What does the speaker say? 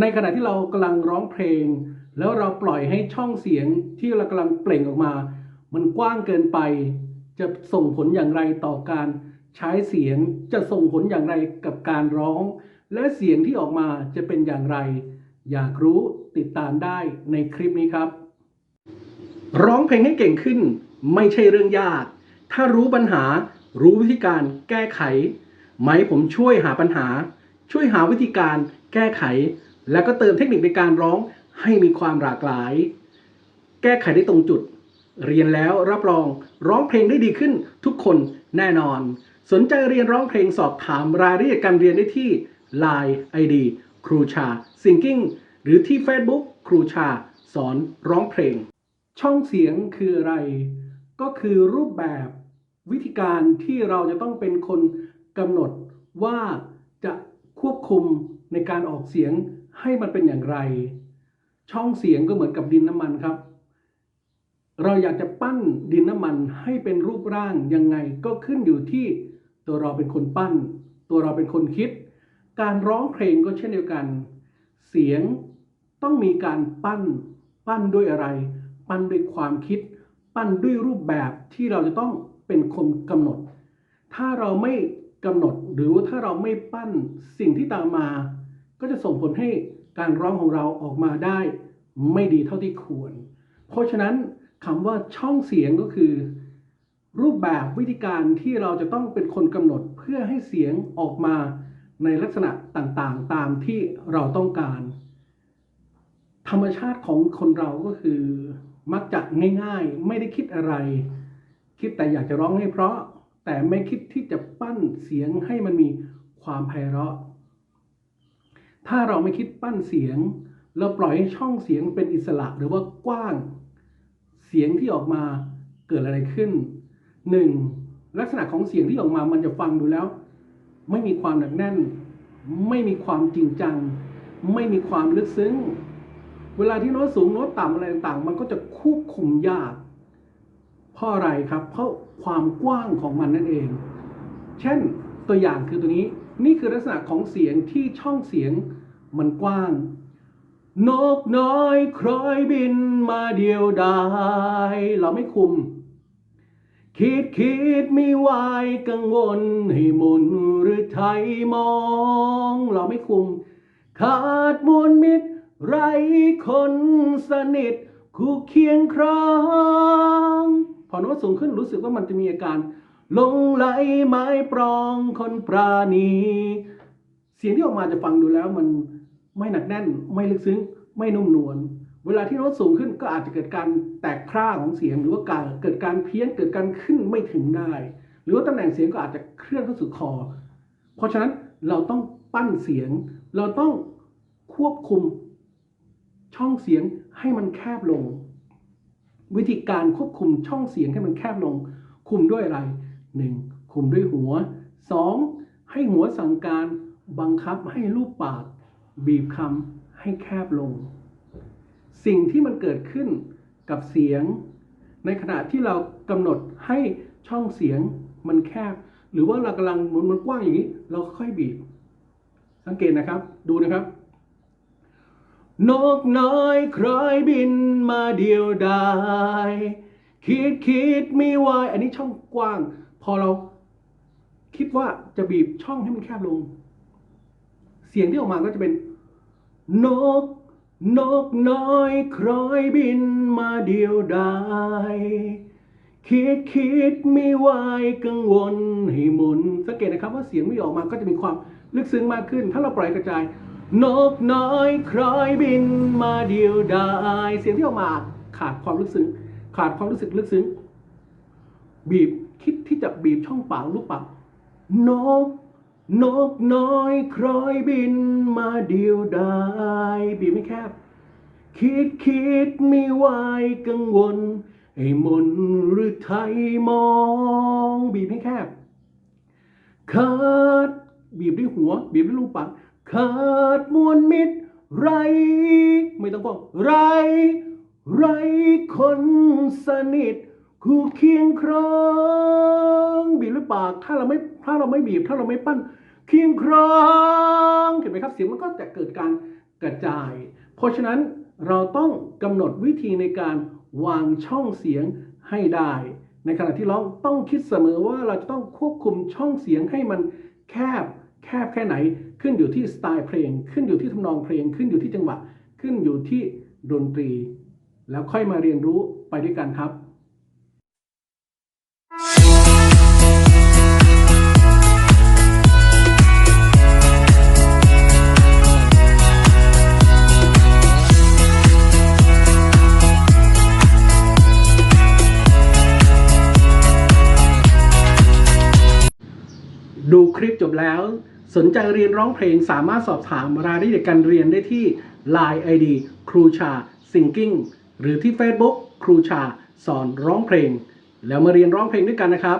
ในขณะที่เรากำลังร้องเพลง แล้วเราปล่อยให้ช่องเสียงที่เรากำลังเปล่งออกมา มันกว้างเกินไป จะส่งผลอย่างไรต่อการใช้เสียงจะส่งผลอย่างไรกับการร้อง และเสียงที่ออกมาจะเป็นอย่างไร อยากรู้ติดตามได้ในคลิปนี้ครับ ร้องเพลงให้เก่งขึ้น ไม่ใช่เรื่องยาก ถ้ารู้ปัญหารู้วิธีการแก้ไข ไหมผมช่วยหาปัญหา ช่วยหาวิธีการแก้ไข แล้วก็เติมเทคนิคในการร้องให้มีความหลากหลาย แก้ไขได้ตรงจุด เรียนแล้วรับรองร้องเพลงได้ดีขึ้นทุกคนแน่นอน สนใจเรียนร้องเพลงสอบถามรายละเอียดการเรียนได้ที่ Line ID ครูชา Singing หรือที่ Facebook ครูชา สอนร้องเพลง ช่องเสียงคืออะไร ก็คือรูปแบบวิธีการที่เราจะต้องเป็นคนกำหนดว่าจะควบคุมในการออกเสียง ให้มันเป็นอย่างไร ช่องเสียงก็เหมือนกับดินน้ำมันครับ เราอยากจะปั้นดินน้ำมันให้เป็นรูปร่างยังไงก็ขึ้นอยู่ที่ตัวเราเป็นคนปั้น ตัวเราเป็นคนคิด การร้องเพลงก็เช่นเดียวกัน เสียงต้องมีการปั้น ปั้นด้วยอะไร ปั้นด้วยความคิด ปั้นด้วยรูปแบบที่เราจะต้องเป็นคนกำหนด ถ้าเราไม่กำหนดหรือว่าถ้าเราไม่ปั้นสิ่งที่ตามมา ก็จะส่งผลให้การร้องของเราออกมาได้ไม่ดีเท่าที่ควร เพราะฉะนั้นคำว่าช่องเสียงก็คือ รูปแบบวิธีการที่เราจะต้องเป็นคนกำหนดเพื่อให้เสียงออกมาในลักษณะต่างๆ ตามที่เราต้องการ ธรรมชาติของคนเราก็คือมักจะง่ายๆ ไม่ได้คิดอะไร คิดแต่อยากจะร้องให้เพราะ แต่ไม่คิดที่จะปั้นเสียงให้มันมีความไพเราะ ถ้าเราไม่คิดปั้นเสียง เราปล่อยให้ช่องเสียงเป็นอิสระหรือว่ากว้าง เสียงที่ออกมาเกิดอะไรขึ้นหนึ่งลักษณะของเสียงที่ออกมามันจะฟังดูแล้ว ไม่มีความหนักแน่น ไม่มีความจริงจัง ไม่มีความลึกซึ้ง เวลาที่โน้ตสูงโน้ตต่ำอะไรต่างๆ มันก็จะควบคุมยาก เพราะอะไรครับ เพราะความกว้างของมันนั่นเอง เช่นตัวอย่างคือตัวนี้นี่คือลักษณะของเสียงที่ช่องเสียง มันกว้าง นกน้อยคล้อยบินมาเดียวดาย เราไม่คุม คิดคิดไม่วายกังวลให้หมุนหรือไทยมอง เราไม่คุม ขาดมวลมิตรไรคนสนิทคู่เคียงครองพอโน้ตสูงขึ้นรู้สึกว่ามันจะมีอาการลงไหลไม้ปรองคนปราณี เสียงที่ออกมาจะฟังดูแล้วมัน ไม่หนักแน่น ไม่ลึกซึ้ง ไม่นุ่มนวลเวลาที่โน้ตสูงขึ้นก็อาจจะเกิดการแตกคร่าของเสียง หรือว่าการเกิดการเพี้ยนเกิดการขึ้นไม่ถึงได้ หรือว่าตำแหน่งเสียงก็อาจจะเคลื่อนเข้าสู่คอ เพราะฉะนั้นเราต้องปั้นเสียง เราต้องควบคุมช่องเสียงให้มันแคบลง วิธีการควบคุมช่องเสียงให้มันแคบลง คุมด้วยอะไรหนึ่งคุมด้วยหัวสองให้หัวสั่งการบังคับให้รูปปาก บีบคำให้แคบลง สิ่งที่มันเกิดขึ้นกับเสียง ในขณะที่เรากำหนดให้ช่องเสียงมันแคบ หรือว่าเรากำลังมันมันกว้างอย่างนี้ เราค่อยบีบ สังเกตนะครับดูนะครับ นกน้อยคล้อยบินมาเดียวดายคิดคิดไม่ไหวอันนี้ช่องกว้าง พอเราคิดว่าจะบีบช่องให้มันแคบลง เสียงที่ออกมาก็จะเป็น นก นกน้อยคล้อยบินมาเดียวดายคิดคิดไม่ไหวกังวลให้หมุนสังเกตนะครับว่าเสียงที่ออกมาก็จะมีความลึกซึ้งมากขึ้น ถ้าเราปล่อยกระจาย นกน้อยคล้อยบินมาเดียวดายเสียงที่ออกมาขาดความลึกซึ้งขาดความรู้สึกลึกซึ้งบีบคิดที่จะบีบช่องปากลูกปากนก นกน้อยคล้อยบินมาเดียวดายบีบไม่แคบ คิดคิดไม่ไหวกังวล ให้มนหรือไทยมองบีบให้แคบขาดบีบด้วยหัว บีบด้วยลูกปากขาดมวลมิตรไร ไม่ต้องบอกไร ไรคนสนิท คู่เคียงครองบีบด้วยปากถ้าเราไม่ถ้าเราไม่บีบ ถ้าเราไม่ปั้นเคียงครองเห็นไหมครับเสียงมันก็จะเกิดการกระจาย เพราะฉะนั้นเราต้องกำหนดวิธีในการวางช่องเสียงให้ได้ ในขณะที่ร้องต้องคิดเสมอว่าเราจะต้องควบคุมช่องเสียงให้มันแคบแคบแค่ไหน ขึ้นอยู่ที่สไตล์เพลง ขึ้นอยู่ที่ทำนองเพลง ขึ้นอยู่ที่จังหวะ ขึ้นอยู่ที่ดนตรี แล้วค่อยมาเรียนรู้ไปด้วยกันครับ คลิปจบแล้ว สนใจเรียนร้องเพลงสามารถสอบถามรายละเอียดการเรียนได้ที่ Line ID ครูชา Singing หรือที่ Facebook ครูชาสอนร้องเพลง แล้วมาเรียนร้องเพลงด้วยกันนะครับ